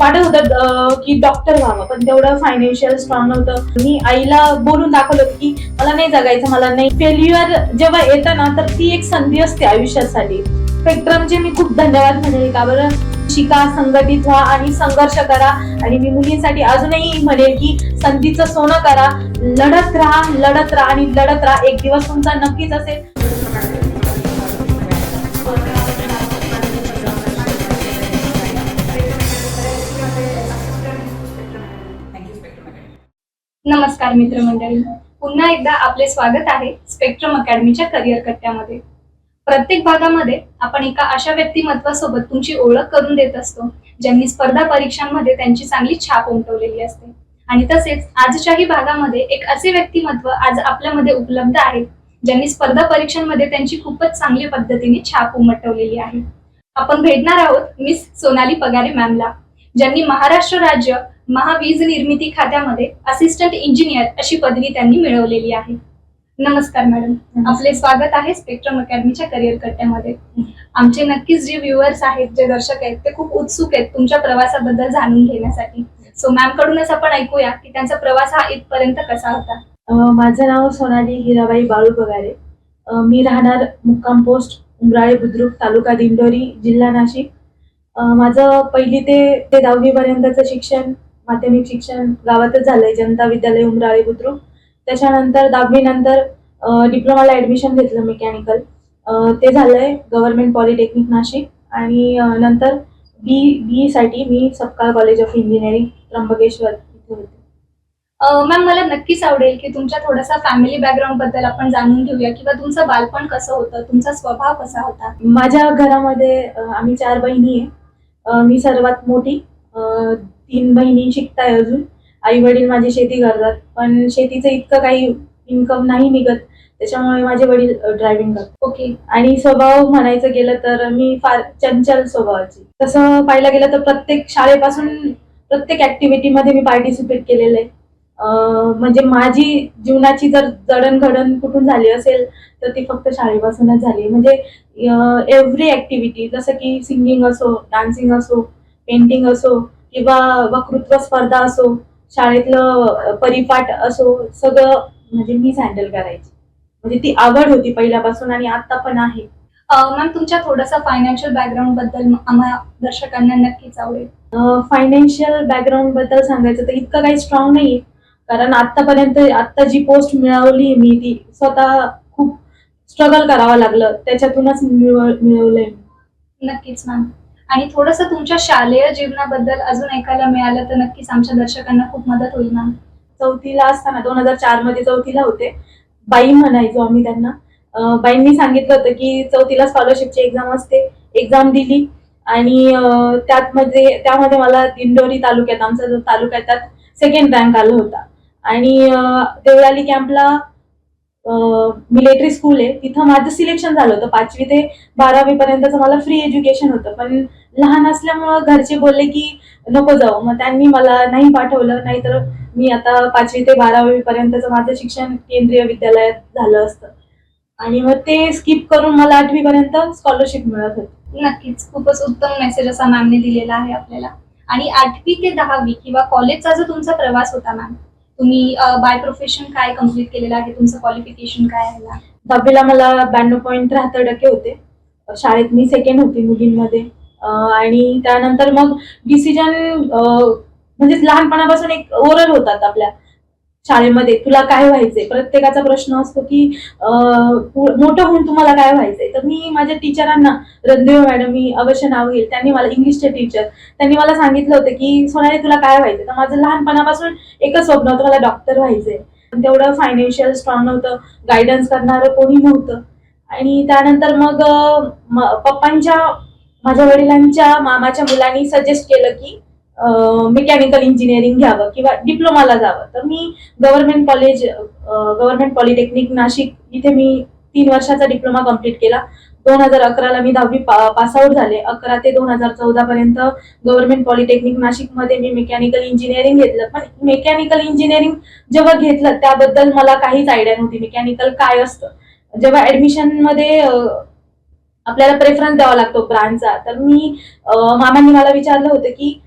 वाटत होतं की डॉक्टर व्हावं पण तेवढं फायनान्शियल स्ट्रॉंग नव्हतं. मी आईला बोलून दाखवलं होतं की मला नाही जगायचं मला नाही. फेल्युअर जेव्हा येतं ना तर ती एक संधी असते आयुष्यासाठी. स्पेक्ट्रमचे मी खूप धन्यवाद म्हणेल का बरं? शिका संघटित व्हा आणि संघर्ष करा. आणि मी मुलींसाठी अजूनही म्हणेल की संधीचं सोनं करा. लढत राहा लढत राहा आणि लढत राहा. एक दिवस तुमचा नक्कीच असेल. नमस्कार मित्रमंडळी. पुन्हा एकदा आपले स्वागत आहे स्पेक्ट्रम अकॅडमीच्या करिअर कट्ट्यामध्ये. प्रत्येक भागामध्ये आपण एका अशा व्यक्तिमत्वासोबत तुमची ओळख करून देत असतो ज्यांनी स्पर्धा परीक्षांमध्ये त्यांची चांगली छाप उमटवलेली असते. आणि तसेच आजच्याही भागामध्ये एक असे व्यक्तिमत्व आज आपल्यामध्ये उपलब्ध आहे ज्यांनी स्पर्धा परीक्षांमध्ये त्यांची खूपच चांगल्या पद्धतीने छाप उमटवलेली आहे. आपण भेटणार आहोत मिस सोनाली पगारे मॅमला ज्यांनी महाराष्ट्र राज्य महावीज निर्मिती खात्यामध्ये असिस्टंट इंजिनियर अशी पदवी त्यांनी मिळवलेली आहे. नमस्कार मॅडम आपले स्वागत आहे स्पेक्ट्रम अकॅडमीच्या करिअर कट्ट्यामध्ये. आमचे नक्कीच जे व्ह्युअर्स आहेत जे दर्शक आहेत ते खूप उत्सुक आहेत तुमच्या प्रवासाबद्दल जाणून घेण्यासाठी. सो मॅम कडूनच आपण ऐकूया की त्यांचा प्रवास हा इथपर्यंत कसा होता? माझं नाव सोनाली हिराबाई बाळू पगारे. मी राहणार मुक्काम पोस्ट उमराळे बुद्रुक तालुका दिंडोरी जिल्हा नाशिक. माझं पहिली ते ते दहावी पर्यंतचं शिक्षण माध्यमिक शिक्षण गावातच झालंय जनता विद्यालय उमराळे बुद्रुक. त्याच्यानंतर दहावी नंतर डिप्लोमाला ऍडमिशन घेतलं मेकॅनिकल ते झालंय गव्हर्नमेंट पॉलिटेक्निक नाशिक. आणि नंतर बी बी साठी मी Sapkal college of engineering Trimbakeshwar इथे होते. मॅम मला नक्कीच आवडेल की तुमच्या थोडासा फॅमिली बॅकग्राऊंडबद्दल आपण जाणून घेऊया किंवा तुमचं बालपण कसं होतं तुमचा स्वभाव कसा होता? माझ्या घरामध्ये आम्ही चार बहिणी आहे. मी सर्वात मोठी. तीन बहिणी शिकताय अजून. आई वडील माझी शेती करतात पण शेतीचं इतकं काही इन्कम नाही निघत त्याच्यामुळे माझे वडील ड्रायव्हिंग करतात. ओके आणि स्वभाव म्हणायचं गेलं तर मी फार चंचल स्वभावाची. तसं पाहायला गेलं तर प्रत्येक शाळेपासून प्रत्येक ऍक्टिव्हिटीमध्ये मी पार्टिसिपेट केलेलं आहे. म्हणजे माझी जीवनाची जर जडणघडण कुठून झाली असेल तर ती फक्त शाळेपासूनच झाली म्हणजे एव्हरी ऍक्टिव्हिटी जसं की सिंगिंग असो डान्सिंग असो पेंटिंग असो किंवा वक्तृत्व स्पर्धा असो शाळेतलं परिपाठ असो सगळं म्हणजे मीच हँडल करायची. म्हणजे ती आवड होती पहिल्यापासून आणि आता पण आहे. मॅम तुमच्या थोडासा फायनान्शियल बॅकग्राऊंडबद्दल आम्हा दर्शकांना नक्कीच आवडेल. फायनान्शियल बॅकग्राऊंडबद्दल सांगायचं तर इतकं काही स्ट्रॉंग नाही कारण आतापर्यंत आता जी पोस्ट मिळवली मी ती स्वतः खूप स्ट्रगल करावं लागलं. त्याच्यातूनच मिळव- मिळवलंय नक्कीच मॅम. आणि थोडंसं तुमच्या शालेय जीवनाबद्दल अजून ऐकायला मिळालं तर नक्कीच आमच्या दर्शकांना खूप मदत होईल मॅम चौथीला असताना दोन हजार चारमध्ये चौथीला होते. बाई म्हणायचो आम्ही त्यांना. बाईंनी सांगितलं होतं की चौथीला स्कॉलरशिपची एक्झाम असते. एक्झाम दिली. आणि त्यात मध्ये त्यामध्ये मला दिंडोरी तालुक्यात आमचा जो तालुका आहे त्यात सेकंड रँक आला होता. आणि देवळाली कॅम्पला मिलिटरी स्कूल आहे. तिथं माझं सिलेक्शन झालं होतं. पाचवी ते बारावी पर्यंतचं मला फ्री एज्युकेशन होतं. पण लहान असल्यामुळं घरचे बोलले की नको जाऊ. मग त्यांनी मला नाही पाठवलं नाहीतर मी आता पाचवी ते बारावी पर्यंतचं माझं शिक्षण केंद्रीय विद्यालयात झालं असतं. आणि मग ते स्किप करून मला आठवी पर्यंत स्कॉलरशिप मिळत होती. नक्कीच. खूपच उत्तम मेसेज असा मॅमने दिलेला आहे आपल्याला. आणि आठवी ते दहावी किंवा कॉलेजचा जो तुमचा प्रवास होता मॅम तुम्ही बाय प्रोफेशन काय कंप्लीट केलेलं आहे? तुमचं क्वालिफिकेशन काय आहे? दहावीला मला ब्याण्णव पॉईंट त्र्याहत्तर टक्के होते. शाळेत मी सेकंड होती मुलींमध्ये. आणि त्यानंतर मग डिसिजन म्हणजे लहानपणापासून एक ओरल होतात आपल्या शाळेमध्ये. तुला काय व्हायचंय? प्रत्येकाचा प्रश्न असतो की मोठं होऊन तुम्हाला काय व्हायचंय? तर मी माझ्या टीचरांना रणदेव मॅडम मी अवश्य नाव घेईल. त्यांनी मला इंग्लिशचे टीचर त्यांनी मला सांगितलं होतं की सोनाली तुला काय व्हायचं तर माझं लहानपणापासून एकच स्वप्न होतं मला डॉक्टर व्हायचंय. तेवढं फायनान्शियल स्ट्रॉंग नव्हतं. गायडन्स करणारं कोणी नव्हतं. आणि त्यानंतर मग पप्पांच्या माझ्या वडिलांच्या मामाच्या मुलांनी सजेस्ट केलं की मेकॅनिकल इंजिनिअरिंग घ्यावं किंवा डिप्लोमाला जावं. तर मी government college government polytechnic Nashik इथे मी तीन वर्षाचा डिप्लोमा कंप्लीट केला. दोन हजार अकराला मी दहावी पासआउट झाले. अकरा ते दोन हजार चौदा पर्यंत गव्हर्नमेंट पॉलिटेक्निक नाशिकमध्ये मी मेकॅनिकल इंजिनिअरिंग घेतलं. पण मेकॅनिकल इंजिनिअरिंग जेव्हा घेतलं त्याबद्दल मला काहीच आयडिया नव्हती. मेकॅनिकल काय असतं? जेव्हा ऍडमिशनमध्ये आपल्याला प्रेफरन्स द्यावा लागतो ब्रँडचा तर मी मामांनी मला विचारलं होतं की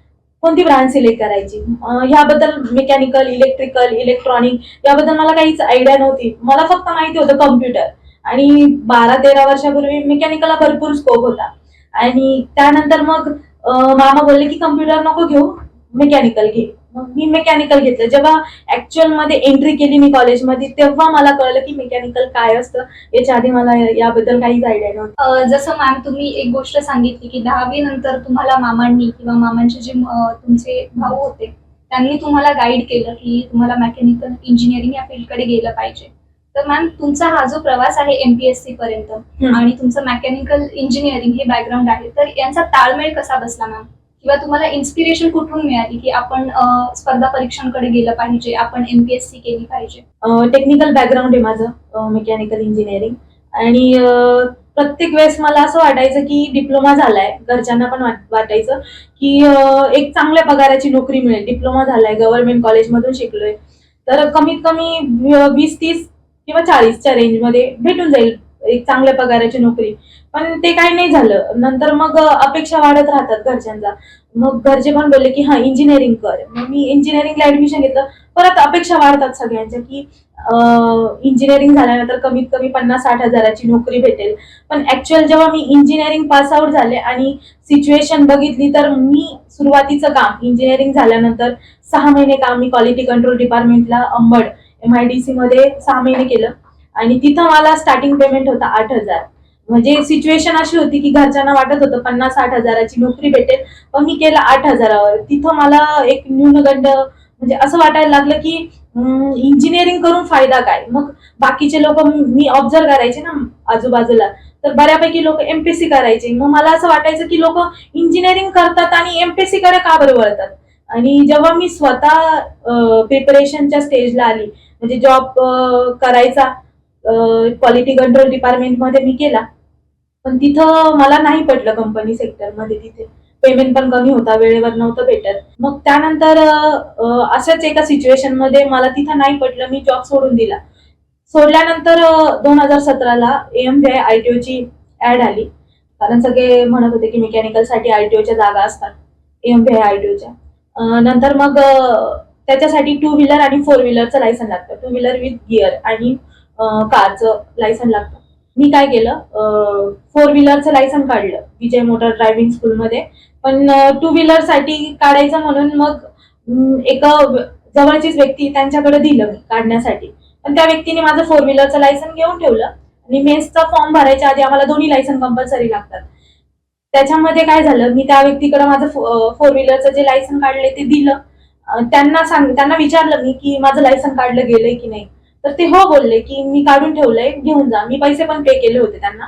कोणती ब्रँड सिलेक्ट करायची? ह्याबद्दल मेकॅनिकल इलेक्ट्रिकल इलेक्ट्रॉनिक याबद्दल मला काहीच आयडिया नव्हती. मला फक्त माहिती होतं कम्प्युटर आणि बारा तेरा वर्षापूर्वी मेकॅनिकलला भरपूर स्कोप होता. आणि त्यानंतर मग मामा बोलले की कम्प्युटर नको घेऊ मेकॅनिकल घे. मग मी मेकॅनिकल घेतलं. जेव्हा ऍक्च्युअलमध्ये एंट्री केली मी कॉलेजमध्ये तेव्हा मला कळलं की मेकॅनिकल काय असतं. याच्या आधी मला याबद्दल काहीच आयडिया नव्हती. जसं मॅम तुम्ही एक गोष्ट सांगितली की दहावी नंतर तुम्हाला मामांनी किंवा मामांचे जे तुमचे भाऊ होते त्यांनी तुम्हाला गाईड केलं की तुम्हाला मेकॅनिकल इंजिनिअरिंग या फील्डकडे गेलं पाहिजे. तर मॅम तुमचा हा जो प्रवास आहे एमपीएससी पर्यंत. आणि तुमचं मेकॅनिकल इंजिनिअरिंग हे बॅकग्राऊंड आहे तर यांचा ताळमेळ कसा बसला मॅम किंवा तुम्हाला इन्स्पिरेशन कुठून मिळाली की आपण स्पर्धा परीक्षांकडे गेलं पाहिजे आपण एमपीएससी केली पाहिजे? टेक्निकल बॅकग्राऊंड आहे माझं मेकॅनिकल इंजिनिअरिंग आणि प्रत्येक वेळेस मला असं वाटायचं की डिप्लोमा झालाय घरच्यांना पण वाटायचं की एक चांगल्या पगाराची नोकरी मिळेल. डिप्लोमा झालाय गव्हर्नमेंट कॉलेजमधून शिकलोय. तर कमीत कमी वीस तीस किंवा चाळीसच्या रेंजमध्ये भेटून जाईल एक चांगल्या पगाराची नोकरी. पण ते काही नाही झालं. नंतर मग अपेक्षा वाढत राहतात घरच्यांचा. मग घरचे पण बोलले की हा इंजिनिअरिंग कर. मग मी इंजिनिअरिंगला ऍडमिशन घेतलं. परत अपेक्षा वाढतात सगळ्यांच्या की इंजिनिअरिंग झाल्यानंतर कमीत कमी पन्नास साठ हजाराची नोकरी भेटेल. पण ऍक्च्युअल जेव्हा मी इंजिनिअरिंग पास आउट झाले आणि सिच्युएशन बघितली तर मी सुरुवातीचं काम इंजिनिअरिंग झाल्यानंतर सहा महिने काम मी क्वालिटी कंट्रोल डिपार्टमेंटला Ambad M I D C मध्ये सहा महिने केलं. आणि तिथं मला स्टार्टिंग पेमेंट होता आठ हजार. म्हणजे सिच्युएशन अशी होती की घरच्यांना वाटत होतं पन्नास साठ हजाराची नोकरी भेटेल पण मी केलं आठ हजारावर. तिथं मला एक न्यूनगंड म्हणजे असं वाटायला लागलं की इंजिनिअरिंग करून फायदा काय? मग बाकीचे लोक मी ऑब्झर्व करायचे ना आजूबाजूला. तर बऱ्यापैकी लोक एमपीएससी करायचे. मग मला असं वाटायचं की लोक इंजिनिअरिंग करतात आणि एमपीएससी कडे का बरं वळतात? आणि जेव्हा मी स्वतः प्रिपरेशनच्या स्टेजला आली म्हणजे जॉब करायचा क्वालिटी कंट्रोल डिपार्टमेंटमध्ये मी केला. पण तिथं मला नाही पडलं कंपनी सेक्टरमध्ये तिथे. पेमेंट पण कमी होता वेळेवर नव्हतं भेटत. मग त्यानंतर अशाच एका सिच्युएशनमध्ये मला तिथं नाही पडलं मी जॉब सोडून दिला. सोडल्यानंतर दोन हजार सतराला एम व्ही आय ची ऍड आली. कारण सगळे म्हणत होते की मेकॅनिकलसाठी ओच्या जागा असतात. एम व्ही आय आयटीओच्या नंतर मग त्याच्यासाठी टू व्हीलर आणि फोर व्हीलरचं लायसन लागतं. टू व्हीलर विथ गिअर आणि कारचं लायसन लागतं. मी काय केलं? फोर व्हीलरचं लायसन काढलं विजय मोटर ड्रायव्हिंग स्कूलमध्ये पण टू व्हीलरसाठी काढायचं म्हणून मग एका एक जवळचीच व्यक्ती त्यांच्याकडे दिलं मी काढण्यासाठी. पण त्या व्यक्तीने माझं फोर व्हीलरचं लायसन घेऊन ठेवलं आणि मेन्सचा फॉर्म भरायच्या आधी आम्हाला दोन्ही लायसन कंपल्सरी लागतात. त्याच्यामध्ये काय झालं? मी त्या व्यक्तीकडे माझं फोर व्हीलरचं जे लायसन काढले ते दिलं. त्यांना सांग त्यांना विचारलं मी की माझं लायसन काढलं गेलंय की नाही? तर ते हो बोलले की मी काढून ठेवलंय घेऊन जा. मी पैसे पण पे केले होते त्यांना.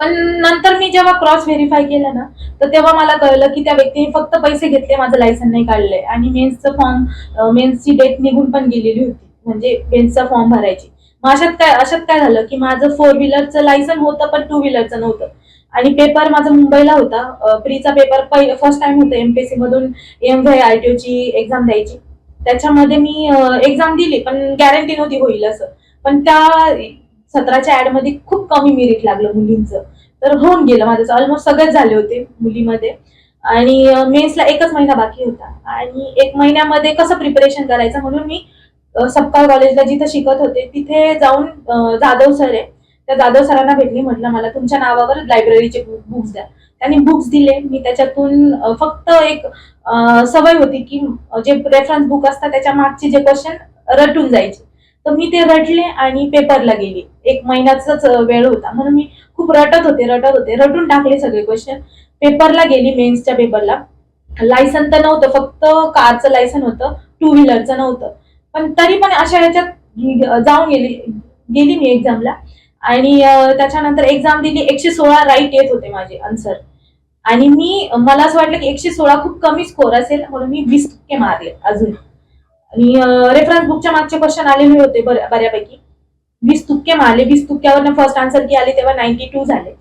पण नंतर मी जेव्हा क्रॉस व्हेरीफाय केलं ना तर तेव्हा मला कळलं की त्या व्यक्तीने फक्त पैसे घेतले माझं लायसन नाही काढलंय. आणि मेन्सचं फॉर्म मेन्सची डेट निघून पण गेलेली होती. म्हणजे मेन्सचा फॉर्म भरायची. मग अशात काय अशात काय झालं की माझं फोर व्हीलरचं लायसन होतं पण टू व्हीलरचं नव्हतं. आणि पेपर माझा मुंबईला होता. प्रीचा पेपर फर्स्ट टाइम होतं एमपीएससी मधून एम व्ही आय ची एक्झाम द्यायची. त्याच्यामध्ये मी एक्झाम दिली पण गॅरंटी नव्हती होईल असं. पण त्या सतराच्या ऍडमध्ये खूप कमी मेरिट लागलं मुलींचं. तर होऊन गेलं माझं. ऑलमोस्ट सगळेच झाले होते मुलीमध्ये. आणि मेन्सला एकच महिना बाकी होता. आणि एक महिन्यामध्ये कसं प्रिपरेशन करायचं म्हणून मी सपकाळ कॉलेजला जिथं शिकत होते तिथे जाऊन जाधव सर आहे. त्या जाधव सरांना भेटली म्हटलं मला तुमच्या नावावर लायब्ररीचे बुक्स द्या. त्यांनी बुक्स दिले. मी त्याच्यातून फक्त एक सवय होती की जे रेफरन्स बुक असतात त्याच्या मागचे जे क्वेश्चन रटून जायचे. तर मी ते रटले आणि पेपरला गेली. एक महिन्याचाच वेळ होता. म्हणून मी खूप रटत होते रटत होते. रटून टाकले सगळे क्वेश्चन पेपरला गेली मेन्सच्या पेपरला लायसन तर नव्हतं फक्त कारचं लायसन होतं टू व्हीलरचं नव्हतं. पण तरी पण अशा ह्याच्यात जाऊन गेली गेली मी एक्झामला आणि त्याच्यानंतर एक्झाम दिली. एकशे सोळा राईट येत होते माझे आन्सर आणि मी मला असं वाटलं की एकशे सोळा खूप कमी स्कोर असेल म्हणून मी वीस टक्के मारले अजून. आणि रेफरन्स बुकच्या मागचे क्वेश्चन आलेले होते बऱ्यापैकी. वीस तुक्के मारले वीस तुक्क्यावरनं फर्स्ट आन्सर की आली तेव्हा नाईन्टी टू झाले.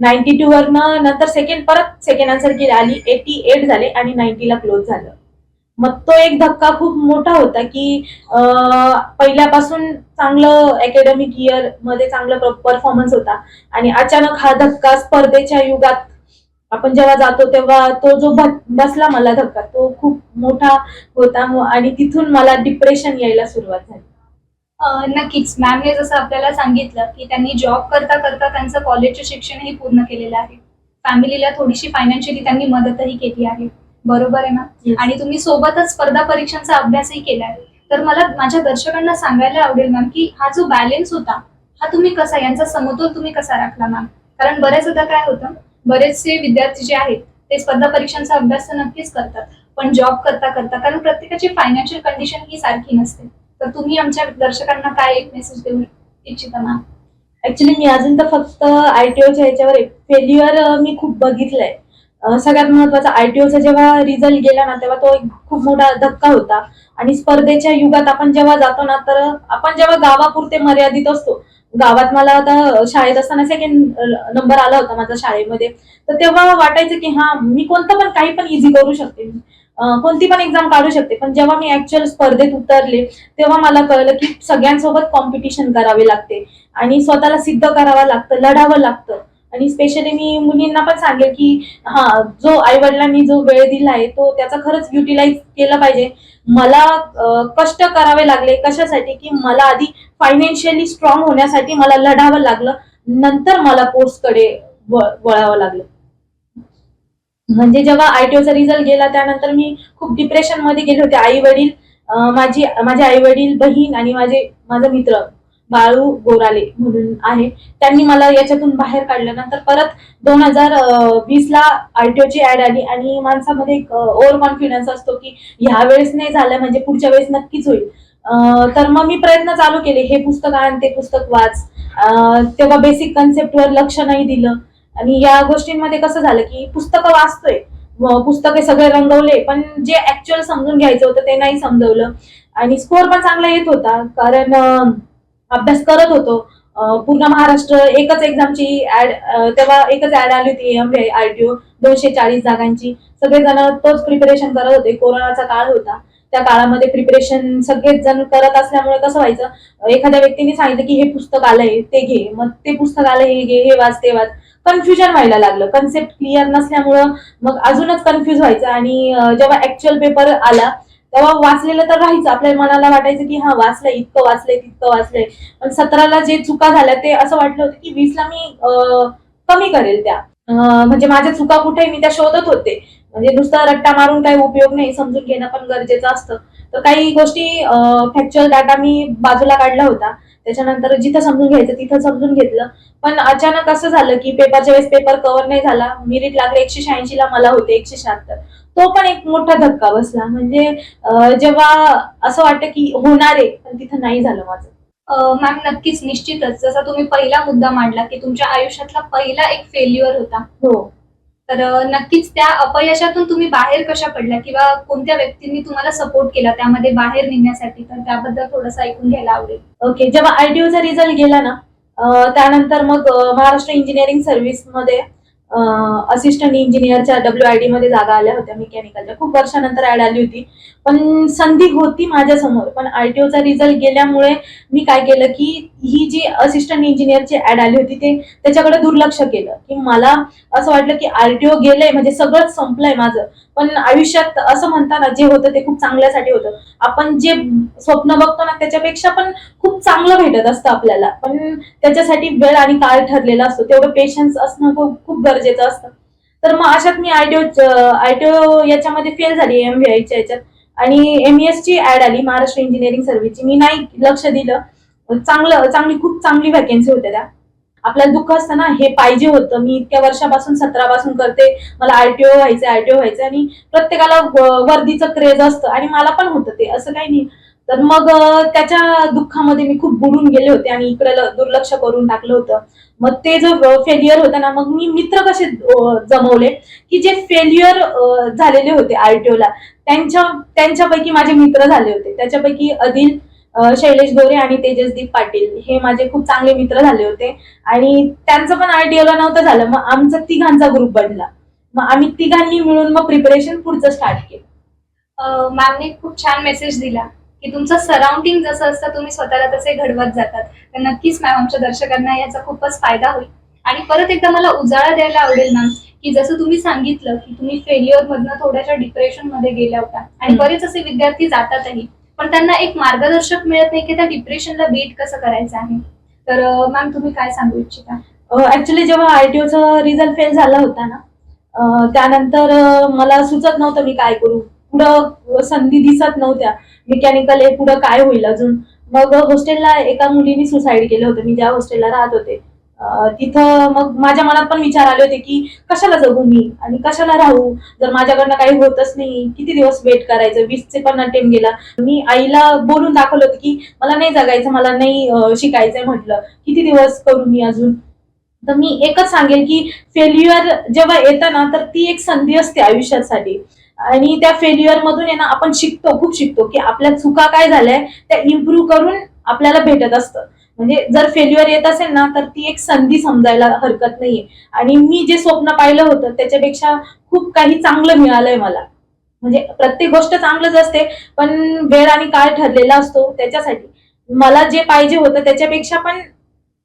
नाईन्टी टू वरनं नंतर सेकंड परत सेकंड आन्सर की आली एटी एट झाले आणि नाईन्टीला क्लोज झालं. मग तो एक धक्का खूप मोठा होता की पहिल्यापासून चांगलं अकॅडमिक इयरमध्ये चांगला परफॉर्मन्स होता. आणि अचानक हा धक्का स्पर्धेच्या युगात आपण जेव्हा जातो तेव्हा तो जो बसला मला धक्का तो खूप मोठा होता. आणि तिथून मला डिप्रेशन यायला सुरुवात झाली. अं, नक्कीच. मॅमने जसं आपल्याला सांगितलं की त्यांनी जॉब करता करता त्यांचं कॉलेजचं शिक्षणही पूर्ण केलेलं आहे. फॅमिलीला थोडीशी फायनान्शियली त्यांनी मदतही केली आहे. बरोबर आहे ना. आणि तुम्ही सोबतच स्पर्धा परीक्षांचा अभ्यासही केलाय तर मला माझ्या दर्शकांना सांगायला आवडेल मॅम की हा जो बॅलेन्स होता हा तुम्ही कसा यांचा समतोल तुम्ही कसा राखला मॅम कारण बऱ्याचदा काय होतं बरेचसे विद्यार्थी जे आहेत ते स्पर्धा परीक्षांचा अभ्यास तर नक्कीच करतात पण जॉब करता करता कारण प्रत्येकाची फायनान्शियल कंडिशन ही सारखी नसते. तर तुम्ही आमच्या दर्शकांना काय एक मेसेज देऊ इच्छिता ना? ऍक्च्युली मी अजून तर फक्त आयटीओच्या ह्याच्यावर फेल्युअर मी खूप बघितलंय. सगळ्यात महत्त्वाचा आयटीओचा जेव्हा रिझल्ट गेला ना तेव्हा तो एक खूप मोठा धक्का होता. आणि स्पर्धेच्या युगात आपण जेव्हा जातो ना तर आपण जेव्हा गावापुरते मर्यादित असतो गावात मला आता शाळेत असताना सेकंड नंबर आला होता माझा शाळेमध्ये. तर तेव्हा वाटायचं की हा मी कोणतं पण काही पण इझी करू शकते. कोणती पण एक्झाम काढू शकते. पण जेव्हा मी ऍक्च्युअल स्पर्धेत उतरले तेव्हा मला कळलं की सगळ्यांसोबत कॉम्पिटिशन करावी लागते. आणि स्वतःला सिद्ध करावं लागतं लढावं लागतं. आणि स्पेशली मी मुलींना पण सांगेल की हा जो आई वडिलांनी जो वेळ दिलाय तो त्याचा खरंच युटिलाइज केला पाहिजे. मला कष्ट करावे लागले कशासाठी की मला आधी फायनान्शियली स्ट्रॉंग होण्यासाठी मला लढावं लागलं. नंतर मला कोर्सकडे वळावं लागलं. म्हणजे जेव्हा आयटीओचा रिझल्ट गेला त्यानंतर मी खूप डिप्रेशनमध्ये गेले होते. आई वडील माझी माझे आई वडील बहीण आणि माझे माझा मित्र. बाळू गोराले म्हणून आहे. त्यांनी मला याच्यातून बाहेर काढलं. नंतर परत दोन हजार वीस ला आरटीओची ऍड आली आणि माणसामध्ये एक ओव्हर कॉन्फिडन्स असतो की ह्या वेळेस नाही झालं म्हणजे पुढच्या वेळेस नक्कीच होईल. तर मग मी प्रयत्न चालू केले. हे पुस्तक आण ते पुस्तक वाच. तेव्हा बेसिक कन्सेप्टवर लक्ष नाही दिलं. आणि या गोष्टींमध्ये कसं झालं की पुस्तकं वाचतोय. पुस्तके सगळे रंगवले पण जे ऍक्च्युअल समजून घ्यायचं होतं ते नाही समजवलं. आणि स्कोअर पण चांगला येत होता. कारण अभ्यास करत होतो. पूर्ण महाराष्ट्र एकच एक्झामची ऍड तेव्हा एकच ऍड आली होती एम आरटीओ दोनशे चाळीस जागांची. सगळेजण तोच प्रिपरेशन करत होते. कोरोनाचा काळ होता. त्या काळामध्ये प्रिपरेशन सगळेच जण करत असल्यामुळे कसं व्हायचं एखाद्या व्यक्तीने सांगितलं की हे पुस्तक आलंय ते घे. मग ते पुस्तक आलंय हे घे हे वाच ते वाच. कन्फ्युजन व्हायला लागलं. कन्सेप्ट क्लिअर नसल्यामुळं मग अजूनच कन्फ्युज व्हायचं. आणि जेव्हा ऍक्च्युअल पेपर आला तेव्हा वाचलेलं तर राहायचं. आपल्या मनाला वाटायचं की हा वाचलंय इतकं वाचलंय तितकं वाचलंय. पण सतराला जे चुका झाल्या ते असं वाटलं होतं की वीसला मी कमी करेल त्या. म्हणजे माझ्या चुका कुठे मी त्या शोधत होते. म्हणजे नुसता रट्टा मारून काही उपयोग नाही समजून घेणं पण गरजेचं असतं. तर काही गोष्टी फॅक्च्युअल डाटा मी बाजूला काढला होता. त्याच्यानंतर जिथं समजून घ्यायचं तिथं समजून घेतलं. पण अचानक असं झालं की पेपरच्या वेळेस पेपर कव्हर नाही झाला. मिरिट लागले एकशे शहाऐंशी ला मला होते एकशे शहात्तर. तो पण एक मोठा धक्का बसला. म्हणजे जेव्हा असं वाटतं की होणार आहे पण तिथं नाही झालं माझं. मॅम नक्कीच निश्चितच. जसा तुम्ही पहिला मुद्दा मांडला की तुमच्या आयुष्यातला पहिला एक फेल्युअर होता. हो. तर नक्कीच त्या अपयशातून तुम्ही बाहेर कशा पडल्या किंवा कोणत्या व्यक्तींनी तुम्हाला सपोर्ट केला त्यामध्ये बाहेर निघण्यासाठी? तर त्याबद्दल थोडंसं ऐकून घ्यायला आवडेल. ओके. जेव्हा आयटीओचा रिझल्ट गेला ना त्यानंतर मग महाराष्ट्र इंजिनिअरिंग सर्व्हिसमध्ये असिस्टंट इंजिनियरच्या डब्ल्यू आय डी मध्ये जागा आल्या होत्या मेकॅनिकलच्या खूप वर्षानंतर ऍड आली होती. पण संधी होती माझ्यासमोर. पण आर टी ओचा रिझल्ट गेल्यामुळे मी काय केलं की ही जी असिस्टंट इंजिनियरची ऍड आली होती ते त्याच्याकडे दुर्लक्ष केलं. की मला असं वाटलं की आरटीओ गेलंय म्हणजे सगळंच संपलंय माझं. पण आयुष्यात असं म्हणताना जे होतं ते खूप चांगल्यासाठी होतं. आपण जे स्वप्न बघतो ना त्याच्यापेक्षा पण खूप चांगलं भेटत असतं आपल्याला. पण त्याच्यासाठी वेळ आणि काळ ठरलेला असतो. तेवढं पेशन्स असणं खूप खूप गरजेचं असतं. तर मग अशात मी आयटीओ आयटीओ याच्यामध्ये फेल झाली एम व्ही आयच्या याच्यात. आणि एमईएस ची ऍड आली महाराष्ट्र इंजिनिअरिंग सर्व्हिसची मी नाही लक्ष दिलं. चांगलं चांगली खूप चांगली वॅकेन्सी होत्या त्या. आपल्याला दुःख असतं ना हे पाहिजे होतं. मी इतक्या वर्षापासून सतरा पासून करते. मला आयटीओ व्हायचं आयटीओ व्हायचं आणि प्रत्येकाला वर्दीचं क्रेज असतं. आणि मला पण होतं ते. असं काही नाही. तर मग त्याच्या दुःखामध्ये मी खूप बुडून गेले होते आणि इकडे दुर्लक्ष करून टाकलं होतं. मग ते जो फेल्युअर होतं ना मग मी मित्र कसे जमवले की जे फेल्युअर झालेले होते आरटीओला त्यांच्या त्यांच्यापैकी माझे मित्र झाले होते. त्याच्यापैकी अदिल शैलेश गोरे आणि तेजसदीप पाटील हे माझे खूप चांगले मित्र झाले होते. आणि त्यांचं पण आरटीओला नव्हतं झालं. मग आमचा तिघांचा ग्रुप बनला. मग आम्ही तिघांनी मिळून मग प्रिपरेशन पुढचं स्टार्ट केलं. मॅमने खूप छान मेसेज दिला. की तुमचं सराउंडिंग जसं असतं तुम्ही स्वतःला तसे घडवत जातात. तर नक्कीच मॅम आमच्या दर्शकांना याचा खूपच फायदा होईल. आणि परत एकदा मला उजाळा द्यायला आवडेल मॅम की जसं तुम्ही सांगितलं की तुम्ही फेल्युअर मधनं थोड्याशा डिप्रेशनमध्ये गेल्या होत्या आणि. बरेच असे विद्यार्थी जातातही पण त्यांना एक मार्गदर्शक मिळत नाही की त्या डिप्रेशनला बीट कसं करायचं आहे. तर मॅम तुम्ही काय सांगू इच्छिता? ऍक्च्युली जेव्हा आयटीओचा रिझल्ट फेल झाला होता ना त्यानंतर मला सुचत नव्हतं मी काय करू. पुढं संधी दिसत नव्हत्या. मेकॅनिकल हे पुढं काय होईल अजून? मग हॉस्टेलला एका मुलीने सुसाईड केलं होतं. मी ज्या हॉस्टेलला राहत होते. तिथं मग माझ्या मनात पण विचार आले होते की कशाला जगू मी? आणि कशाला राहू? जर माझ्याकडनं काही होतच नाही किती दिवस वेट करायचं? वीसचे पण अटेम गेला. मी आईला बोलून दाखवलं होतं की मला नाही जगायचं मला नाही शिकायचंय म्हटलं. किती दिवस करू मी अजून? तर मी एकच सांगेल की फेल्युअर जेव्हा येतं ना तर ती एक संधी असते आयुष्यासाठी. आणि त्या फेल्युअर मधून आहे ना आपण शिकतो खूप शिकतो की आपल्या चुका काय झाल्या त्या इम्प्रूव्ह करून आपल्याला भेटत असतं. म्हणजे जर फेल्युअर येत असेल ना तर ती एक संधी समजायला हरकत नाहीये. आणि मी जे स्वप्न पाहिलं होतं त्याच्यापेक्षा खूप काही चांगलं मिळालंय मला. म्हणजे प्रत्येक गोष्ट चांगलंच असते पण वेळ आणि काळ ठरलेला असतो त्याच्यासाठी. मला जे पाहिजे होतं त्याच्यापेक्षा पण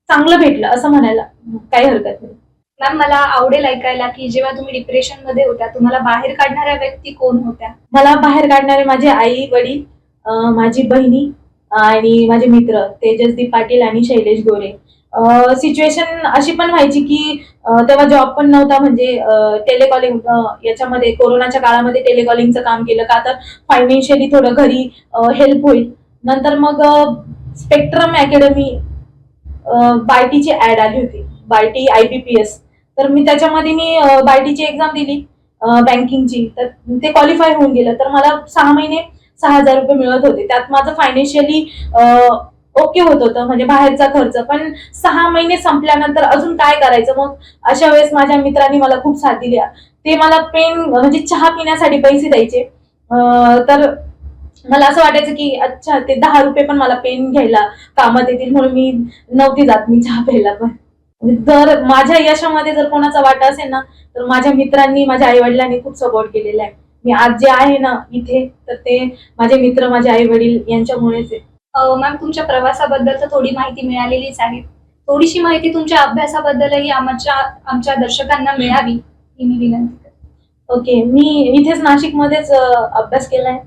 चांगलं भेटलं असं म्हणायला काही हरकत नाही. मॅम मला आवडेल ऐकायला की जेव्हा तुम्ही डिप्रेशनमध्ये होत्या तुम्हाला बाहेर काढणाऱ्या व्यक्ती कोण होत्या? मला बाहेर काढणारे माझे आई वडील अं, माझी बहिणी आणि माझे मित्र तेजसदीप पाटील आणि शैलेश गोरे. सिच्युएशन अशी पण व्हायची की अं, तेव्हा जॉब पण नव्हता म्हणजे टेलिकॉलिंग याच्यामध्ये कोरोनाच्या काळामध्ये टेलिकॉलिंगचं काम केलं का तर फायनान्शियली थोडं घरी हेल्प होईल. नंतर मग स्पेक्ट्रम अकॅडमी बायटीची ऍड आली होती. बायटी आय बी पी एस तर मी त्याच्यामध्ये मी बायटीची एक्झाम दिली बँकिंगची तर ते क्वालिफाय होऊन गेलं. तर मला सहा महिने सहा हजार रुपये मिळत होते. त्यात माझं फायनान्शियली ओके होत होतं. म्हणजे बाहेरचा खर्च. पण सहा महिने संपल्यानंतर अजून काय करायचं? मग अशा वेळेस माझ्या मित्रांनी मला खूप साथ दिली. ते मला पेन म्हणजे चहा पिण्यासाठी पैसे द्यायचे. तर मला असं वाटायचं की अच्छा ते दहा रुपये पण मला पेन घ्यायला कामात येतील. म्हणून मी नव्हती जात. मी चहा प्यायला पण. जर माझ्या यशामध्ये जर कोणाचा वाटा असेल ना तर माझ्या मित्रांनी माझ्या आई वडिलांनी खूप सपोर्ट केलेला आहे. मी आज जे आहे ना इथे तर ते माझे मित्र माझे आई वडील यांच्यामुळेच आहे. मॅम तुमच्या प्रवासाबद्दल तर थोडी माहिती मिळालेलीच आहे. थोडीशी माहिती तुमच्या अभ्यासाबद्दलही आमच्या आमच्या दर्शकांना मिळावी ही मी विनंती करते. ओके मी इथेच नाशिकमध्येच अभ्यास केलाय.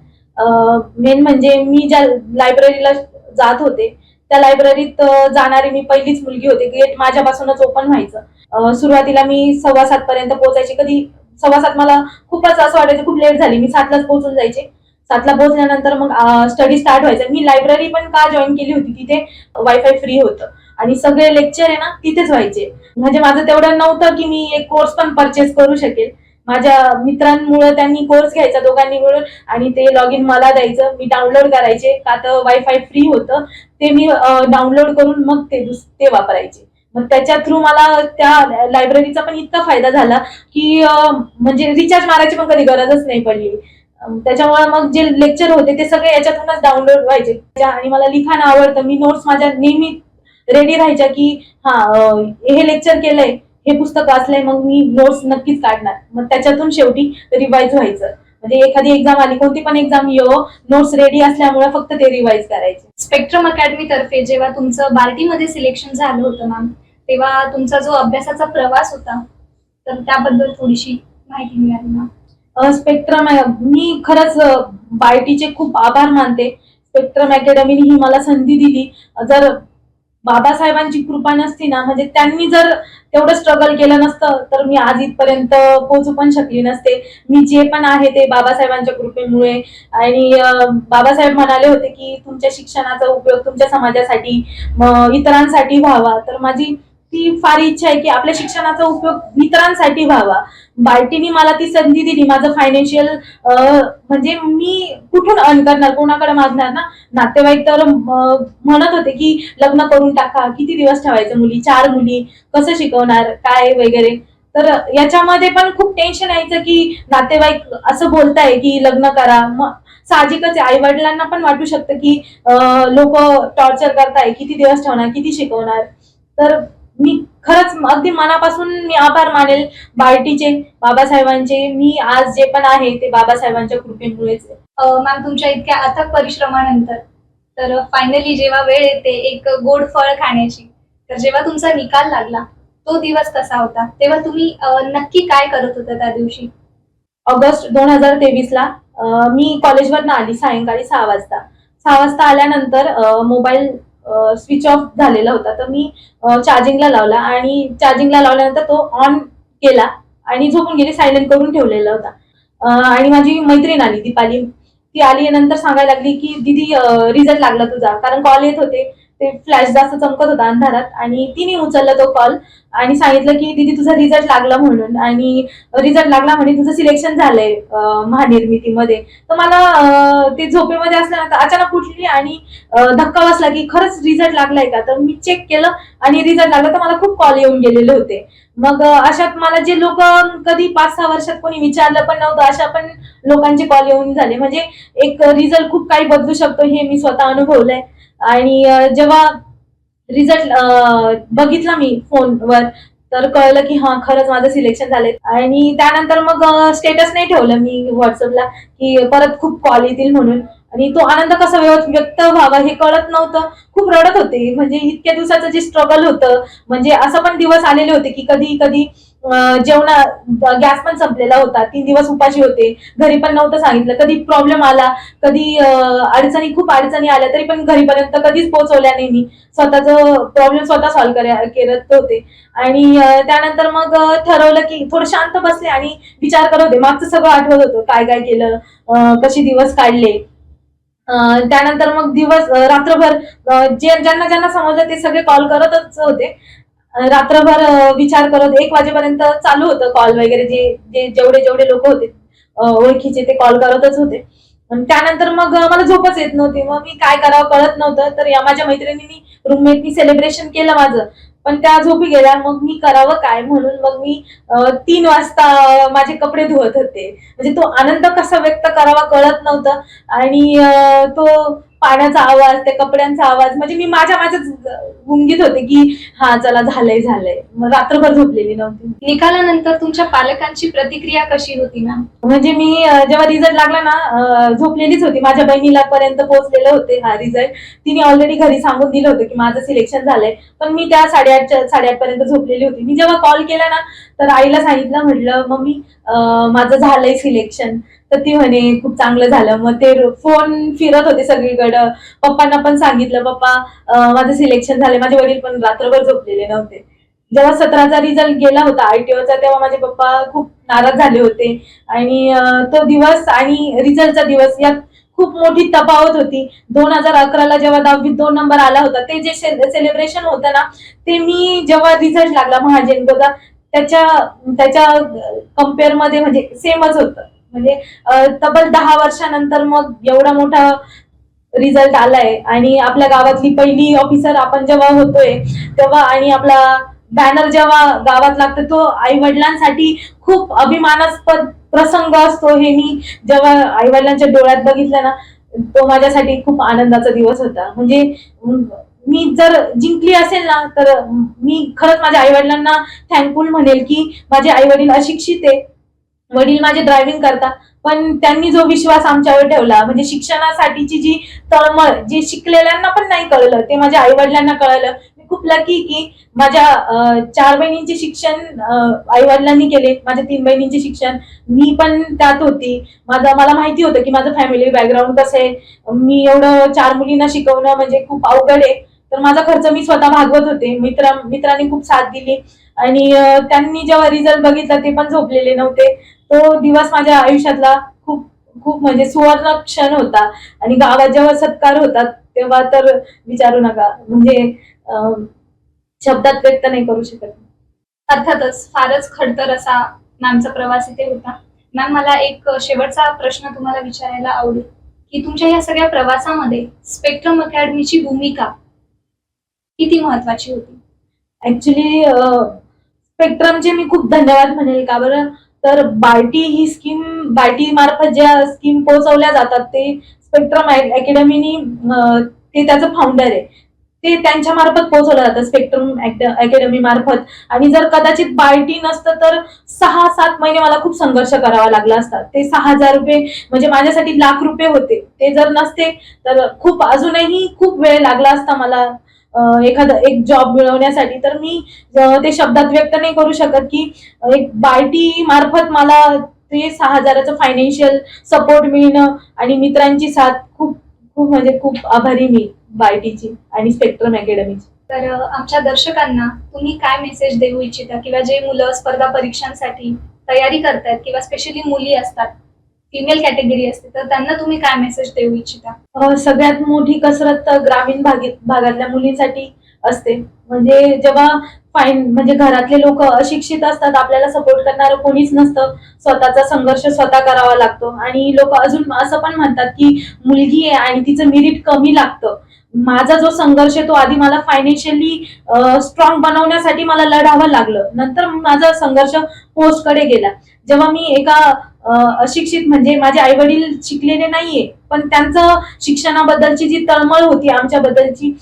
मेन म्हणजे मी ज्या लायब्ररीला जात होते त्या लायब्ररीत जाणारी मी पहिलीच मुलगी होती गेट माझ्यापासूनच ओपन व्हायचं. सुरुवातीला मी सव्वा सात पर्यंत पोहोचायची. कधी सव्वा सात मला खूपच असं वाटायचं खूप लेट झाली. मी सातलाच पोहोचून जायचे. सातला पोहोचल्यानंतर मग स्टडी स्टार्ट व्हायचं. मी लायब्ररी पण का जॉईन केली होती? तिथे वायफाय फ्री होतं. आणि सगळे लेक्चर आहे ना तिथेच व्हायचे. म्हणजे माझं तेवढं नव्हतं की मी एक कोर्स पण परचेस करू शकेल. माझ्या मित्रांमुळे त्यांनी कोर्स घ्यायचा दोघांनी मिळून. आणि ते लॉग इन मला द्यायचं. मी डाउनलोड करायचे. का तर वायफाय फ्री होतं. ते मी डाउनलोड करून मग ते दुस- ते वापरायचे. मग त्याच्या थ्रू मला त्या लायब्ररीचा पण इतका फायदा झाला की म्हणजे रिचार्ज मारायची पण कधी गरजच नाही पडली. त्याच्यामुळे मग जे लेक्चर होते ते सगळे याच्यातूनच डाउनलोड व्हायचे. आणि मला लिखाण आवडतं. मी नोट्स माझ्या नेहमी रेडी राहायच्या की हा हे लेक्चर केलंय. हे पुस्तक वाचलंय मग मी नोट्स नक्कीच काढणार. मग त्याच्यातून शेवटी रिवाईज व्हायचं. म्हणजे एखादी एक्झाम आली कोणती पण एक्झाम येऊ नोट्स रेडी असल्यामुळे फक्त ते रिवाईज करायचे. स्पेक्ट्रम अकॅडमी तर्फे जेव्हा तुमचं बार्टीमध्ये सिलेक्शन झालं होतं मॅम तेव्हा तुमचा जो अभ्यासाचा प्रवास होता तर त्याबद्दल थोडीशी माहिती मिळाली मॅम स्पेक्ट्रम मी खरंच बायटीचे खूप आभार मानते. स्पेक्ट्रम अकॅडमीने ही मला संधी दिली. जर बाबासाहेबांची कृपा नसती ना म्हणजे त्यांनी जर तेवढं स्ट्रगल केलं नसतं तर मी आज इथपर्यंत पोहोचू पण शकली नसते. मी जे पण आहे ते बाबासाहेबांच्या कृपेमुळे. आणि बाबासाहेब म्हणाले होते की तुमच्या शिक्षणाचा उपयोग तुमच्या समाजासाठी इतरांसाठी व्हावा. तर माझी ती फार इच्छा आहे की आपल्या शिक्षणाचा उपयोग इतरांसाठी व्हावा. बाल्टीनी मला ती संधी दिली. माझं फायनान्शियल म्हणजे मी कुठून अर्न करणार? कोणाकडे मागणार ना? नातेवाईक तर म्हणत होते की लग्न करून टाका. किती दिवस ठेवायचं मुली? चार मुली. कसं शिकवणार? काय वगैरे? तर याच्यामध्ये पण खूप टेन्शन यायचं की नातेवाईक असं बोलताय की लग्न करा. मग साहजिकच आई वडिलांना पण वाटू शकतं की लोक टॉर्चर करताय. किती दिवस ठेवणार? किती शिकवणार? तर मी खरंच अगदी मनापासून मी आभार मानेल बार्टीचे बाबासाहेबांचे. मी आज जे पण आहे ते बाबासाहेबांच्या कृपेमुळेच. मॅम तुमच्या इतक्या अथक परिश्रमानंतर. तर फायनली जेव्हा वेळ येते एक गोड फळ खाण्याची तर जेव्हा तुमचा निकाल लागला तो दिवस कसा होता? तेव्हा तुम्ही नक्की काय करत होता त्या दिवशी? ऑगस्ट दोन हजार तेवीस ला मी कॉलेजवरनं आली सायंकाळी सहा वाजता. सहा वाजता आल्यानंतर मोबाईल स्विच ऑफ झालेला होता. तर मी चार्जिंगला लावला आणि चार्जिंगला लावल्यानंतर तो ऑन केला आणि झोपून गेली सायलेंट करून ठेवलेला होता. आणि माझी मैत्रीण आली दीपाली. ती आली नंतर सांगायला लागली की दिदी रिझल्ट लागला तुझा. कारण कॉल येत होते. ते फ्लॅश जास्त चमकत होता अंधारात आणि तिने उचलला तो कॉल आणि सांगितलं की दिदी तुझा रिझल्ट लागला म्हणून आणि रिझल्ट लागला म्हणे तुझं सिलेक्शन झालंय महानिर्मितीमध्ये. तर मला ते झोपेमध्ये असल्यानंतर अचानक उठली आणि धक्का बसला की खरंच रिझल्ट लागलाय का? तर मी चेक केलं आणि रिझल्ट लागला तर मला खूप कॉल येऊन गेलेले होते. मग अशात मला जे लोक कधी पाच सहा वर्षात कोणी विचारलं पण नव्हतं अशा पण लोकांचे कॉल येऊन झाले. म्हणजे एक रिझल्ट खूप काही बदलू शकतो हे मी स्वतः अनुभवलंय. आणि जेव्हा रिझल्ट बघितला मी फोनवर तर कळलं की हा खरंच माझं सिलेक्शन झालंय. आणि त्यानंतर मग स्टेटस नाही ठेवलं मी व्हॉट्सअपला की परत खूप कॉल येतील म्हणून. आणि तो आनंद कसा व्यव- व्यक्त व्हावा हे कळत नव्हतं. खूप रडत होते. म्हणजे इतक्या दिवसाचं जे स्ट्रगल होतं म्हणजे असं पण दिवस आलेले होते की कधी कधी जेवणा गॅस पण संपलेला होता. तीन दिवस उपाशी होते. घरी पण नव्हतं सांगितलं. कधी प्रॉब्लेम आला कधी अडचणी खूप अडचणी आल्या तरी पण घरीपर्यंत कधीच पोहोचवल्या नाही मी. स्वतःच प्रॉब्लेम स्वतः सॉल्व्ह करत होते. आणि त्यानंतर मग ठरवलं की थोडं शांत बसले आणि विचार करत होते. मागचं सगळं आठवत होतं. काय काय केलं कसे दिवस काढले. त्यानंतर मग दिवस रात्रभर जे ज्यांना ज्यांना समजलं ते सगळे कॉल करतच होते. रात्रभर विचार करत एक वाजेपर्यंत चालू होतं कॉल वगैरे जे जे जेवढे जेवढे लोक होते ओळखीचे ते कॉल करतच होते. त्यानंतर मग मला झोपच येत नव्हती. मग मी काय करावं कळत नव्हतं. तर या माझ्या मैत्रिणींनी रूममेटनी सेलिब्रेशन केलं माझं. पण त्या झोपी गेल्या. मग मी करावं काय म्हणून? मग मी तीन वाजता माझे कपडे धुवत होते. म्हणजे तो आनंद कसा व्यक्त करावा कळत नव्हतं. आणि तो पाण्याचा आवाज त्या कपड्यांचा आवाज. म्हणजे मी माझ्या माझ्याच गुंगीत होते की हा चला झालंय झालंय. मग रात्रभर झोपलेली नव्हती. निकालानंतर तुमच्या पालकांची प्रतिक्रिया कशी होती मॅम म्हणजे मी जेव्हा रिझल्ट लागला ना झोपलेलीच होती. माझ्या बहिणीला पर्यंत पोहोचलेले होते हा रिझल्ट तिने ऑलरेडी घरी सांगून दिलं होतं की माझं सिलेक्शन झालंय. पण मी त्या साडेआठच्या साडेआठ पर्यंत झोपलेली होती. मी जेव्हा कॉल केला ना तर आईला सांगितलं म्हटलं मम्मी माझं झालंय सिलेक्शन तर ती म्हणे खूप चांगलं झालं. मग ते फोन फिरत होते सगळीकडं. पप्पांना पण सांगितलं पप्पा माझं सिलेक्शन झालं माझे वडील पण रात्रभर झोपलेले नव्हते. जेव्हा सतराचा रिझल्ट गेला होता आयटीओचा तेव्हा माझे पप्पा खूप नाराज झाले होते. आणि तो दिवस आणि रिझल्टचा दिवस यात खूप मोठी तफावत होती. दोन हजार अकराला जेव्हा दहावीत दोन नंबर आला होता ते जे सेलिब्रेशन होतं ना ते मी जेव्हा रिझल्ट लागला महाजनकोचा त्याच्या त्याच्या कंपेअरमध्ये म्हणजे सेमच होतं. म्हणजे तब्बल दहा वर्षानंतर मग एवढा मोठा रिझल्ट आलाय. आणि आपल्या गावातली पहिली ऑफिसर आपण जेव्हा होतोय तेव्हा आणि आपला बॅनर जेव्हा गावात लागतो तो आई वडिलांसाठी खूप अभिमानास्पद प्रसंग असतो. हे मी जेव्हा आई वडिलांच्या डोळ्यात बघितलं ना तो माझ्यासाठी खूप आनंदाचा दिवस होता. म्हणजे मी जर जिंकली असेल ना तर मी खरंच माझ्या आई वडिलांना थँकफुल म्हणेल की माझे आई वडील अशिक्षित आहे. वडील माझे ड्रायव्हिंग करतात. पण त्यांनी जो विश्वास आमच्यावर ठेवला म्हणजे शिक्षणासाठीची जी तळमळ जे शिकलेल्यांना पण नाही कळलं ते माझ्या आई वडिलांना कळलं. मी खूप लकी की माझ्या चार बहिणींचे शिक्षण आई वडिलांनी केले माझ्या तीन बहिणींचे शिक्षण. मी पण त्यात होती. माझं मला माहिती होतं की माझं फॅमिली बॅकग्राऊंड कसं आहे. मी एवढं चार मुलींना शिकवणं म्हणजे खूप अवघड आहे. तर माझा खर्च मी स्वतः भागवत होते. मित्र मित्रांनी खूप साथ दिली. आणि त्यांनी जेव्हा रिझल्ट बघितला ते पण झोपलेले नव्हते. तो दिवस माझ्या आयुष्यातला खूप खूप म्हणजे सुवर्ण क्षण होता. आणि गावात जेव्हा सत्कार होतात तेव्हा तर विचारू नका. म्हणजे शब्दात व्यक्त नाही करू शकत. अर्थातच फारच खडतर असा मॅमचा प्रवास इथे होता. मॅम मला एक शेवटचा प्रश्न तुम्हाला विचारायला आवडेल. की तुमच्या या सगळ्या प्रवासामध्ये स्पेक्ट्रम अकॅडमीची भूमिका किती महत्वाची होती? ऍक्च्युली स्पेक्ट्रमचे मी खूप धन्यवाद म्हणेल का बरं? तर बार्टी ही स्कीम बार्टी मार्फत ज्या स्कीम पोहोचवल्या जातात ते स्पेक्ट्रम अकॅडमीनी ते त्याचं फाउंडर आहे. ते त्यांच्या मार्फत पोहोचवलं जातं स्पेक्ट्रम अकॅडमी मार्फत. आणि जर कदाचित बार्टी नसतं तर सहा सात महिने मला खूप संघर्ष करावा लागला असता. ते सहा हजार रुपये म्हणजे माझ्यासाठी लाख रुपये होते. ते जर नसते तर खूप अजूनही खूप वेळ लागला असता मला एखादा एक जॉब मिळवण्यासाठी तर मी ते शब्दात व्यक्त नाही करू शकत की एक बायटी मार्फत मला ते सहा हजाराचं फायनान्शियल सपोर्ट मिळणं आणि मित्रांची साथ खूप खूप म्हणजे खूप आभारी मी बायटीची आणि स्पेक्ट्रम अकॅडमीची तर आमच्या दर्शकांना तुम्ही काय मेसेज देऊ इच्छिता किंवा जे मुलं स्पर्धा परीक्षांसाठी तयारी करतायत किंवा स्पेशली मुली असतात फिमेल कॅटेगरी असते तर त्यांना तुम्ही काय मेसेज देऊ इच्छिता? सगळ्यात मोठी कसरत ग्रामीण भागातल्या मुलींसाठी असते. म्हणजे जेव्हा फाईन म्हणजे घरातले लोक अशिक्षित असतात आपल्याला सपोर्ट करणारं कोणीच नसतं. स्वतःचा संघर्ष स्वतः करावा लागतो. आणि लोक अजून असं पण म्हणतात की मुलगी आहे आणि तिचं मिरिट कमी लागतं. माझा जो संघर्ष आहे तो आधी मला फायनान्शियली स्ट्रॉंग बनवण्यासाठी मला लढावं लागलं. नंतर माझा संघर्ष पोस्टकडे गेला. जेव्हा मी एका अशिक्षित म्हणजे माझे आई वडील शिकलेले नाहीये पण त्यांचं शिक्षणाबद्दलची जी तळमळ होती आमच्याबद्दलची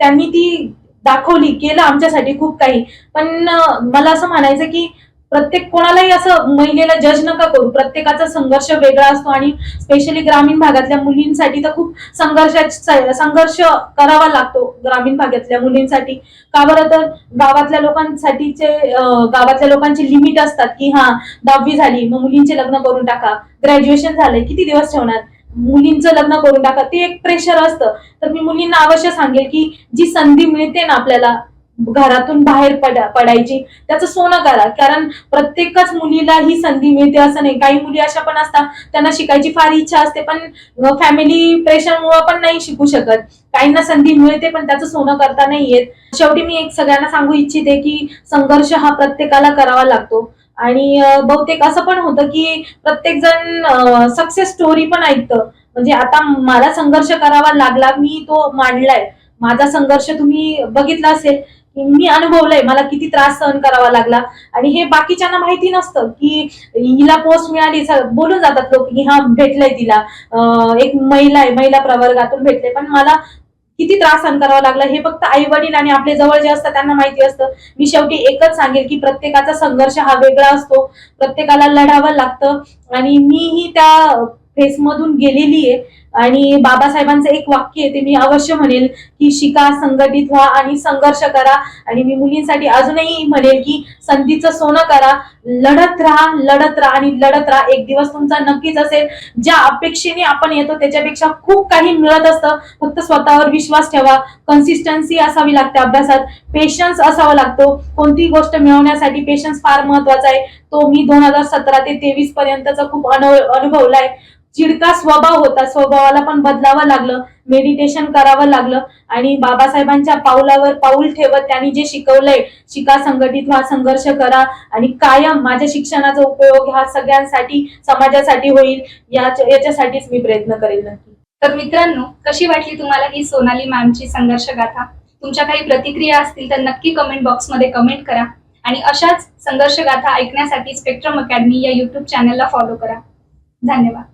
त्यांनी ती दाखवली केलं आमच्यासाठी खूप काही. पण मला असं म्हणायचं की प्रत्येक कोणालाही असं महिलेला जज नका करू. प्रत्येकाचा संघर्ष वेगळा असतो आणि स्पेशली ग्रामीण भागातल्या मुलींसाठी तर खूप संघर्षाचा संघर्ष करावा लागतो ग्रामीण भागातल्या मुलींसाठी. का बरं तर गावातल्या लोकांसाठीचे गावातल्या लोकांचे लिमिट असतात की हा दहावी झाली मग मुलींचे लग्न करून टाका. ग्रॅज्युएशन झालंय किती दिवस ठेवणार? मुलींचं लग्न करून टाका. ते एक प्रेशर असतं. तर मी मुलींना अवश्य सांगेल की जी संधी मिळते ना आपल्याला घरातून बाहेर पडा पडायची. त्याचं सोनं करा. कारण प्रत्येकच मुलीला ही संधी मिळते असं नाही. काही मुली अशा पण असतात त्यांना शिकायची फार इच्छा असते पण फॅमिली प्रेशरमुळे पण नाही शिकू शकत. काहींना संधी मिळते पण त्याचं सोनं करता नाही येत. शेवटी मी एक सगळ्यांना सांगू इच्छिते की संघर्ष हा प्रत्येकाला करावा लागतो. आणि बहुतेक असं पण होतं की प्रत्येक जण सक्सेस स्टोरी पण ऐकतं. म्हणजे आता मला संघर्ष करावा लागला मी तो मांडलाय. माझा संघर्ष तुम्ही बघितला असेल मी अनुभवलंय मला किती त्रास सहन करावा लागला. आणि हे बाकीच्यांना माहिती नसतं की हिला पोस्ट मिळाली बोलून जातात लोक की हा भेटलंय तिला. एक महिला आहे महिला प्रवर्गातून भेटले. पण मला किती त्रास सहन करावा लागला हे फक्त आई वडील आणि आपले जवळ जे असतात त्यांना माहिती असतं. मी शेवटी एकच सांगेल की प्रत्येकाचा संघर्ष हा वेगळा असतो. प्रत्येकाला लढावं लागतं. आणि मीही त्या फेसमधून गेलेली आहे आणि बाबासाहेबांचं एक वाक्य आहे ते मी अवश्य म्हणेल की शिका संघटित व्हा आणि संघर्ष करा. आणि मी मुलींसाठी अजूनही म्हणेल की संधीचं सोनं करा. लढत राहा लढत राहा आणि लढत राहा. एक दिवस तुमचा नक्कीच असेल. ज्या अपेक्षेने आपण येतो त्याच्यापेक्षा खूप काही मिळत असतं. फक्त स्वतःवर विश्वास ठेवा. कन्सिस्टन्सी असावी लागते अभ्यासात. पेशन्स असावा लागतो. कोणतीही गोष्ट मिळवण्यासाठी पेशन्स फार महत्त्वाचा आहे. तो मी दोन हजार सतरा ते तेवीस पर्यंतचा खूप अनुभवलाय. चिडका स्वभाव होता. स्वभावाला पण बदलावं लागलं. मेडिटेशन करावं लागलं. आणि बाबासाहेबांच्या पावलावर पाऊल ठेवत त्यांनी जे शिकवलंय शिका संघटित व्हा संघर्ष करा आणि कायम माझ्या शिक्षणाचा उपयोग हा सगळ्यांसाठी समाजासाठी होईल. याच्यासाठीच मी प्रयत्न करेल नक्की. तर मित्रांनो कशी वाटली तुम्हाला ही सोनाली मॅमची संघर्ष गाथा? तुमच्या काही प्रतिक्रिया असतील तर नक्की कमेंट बॉक्समध्ये कमेंट करा. आणि अशाच संघर्ष गाथा ऐकण्यासाठी स्पेक्ट्रम अकॅडमी या युट्यूब चॅनलला फॉलो करा. धन्यवाद.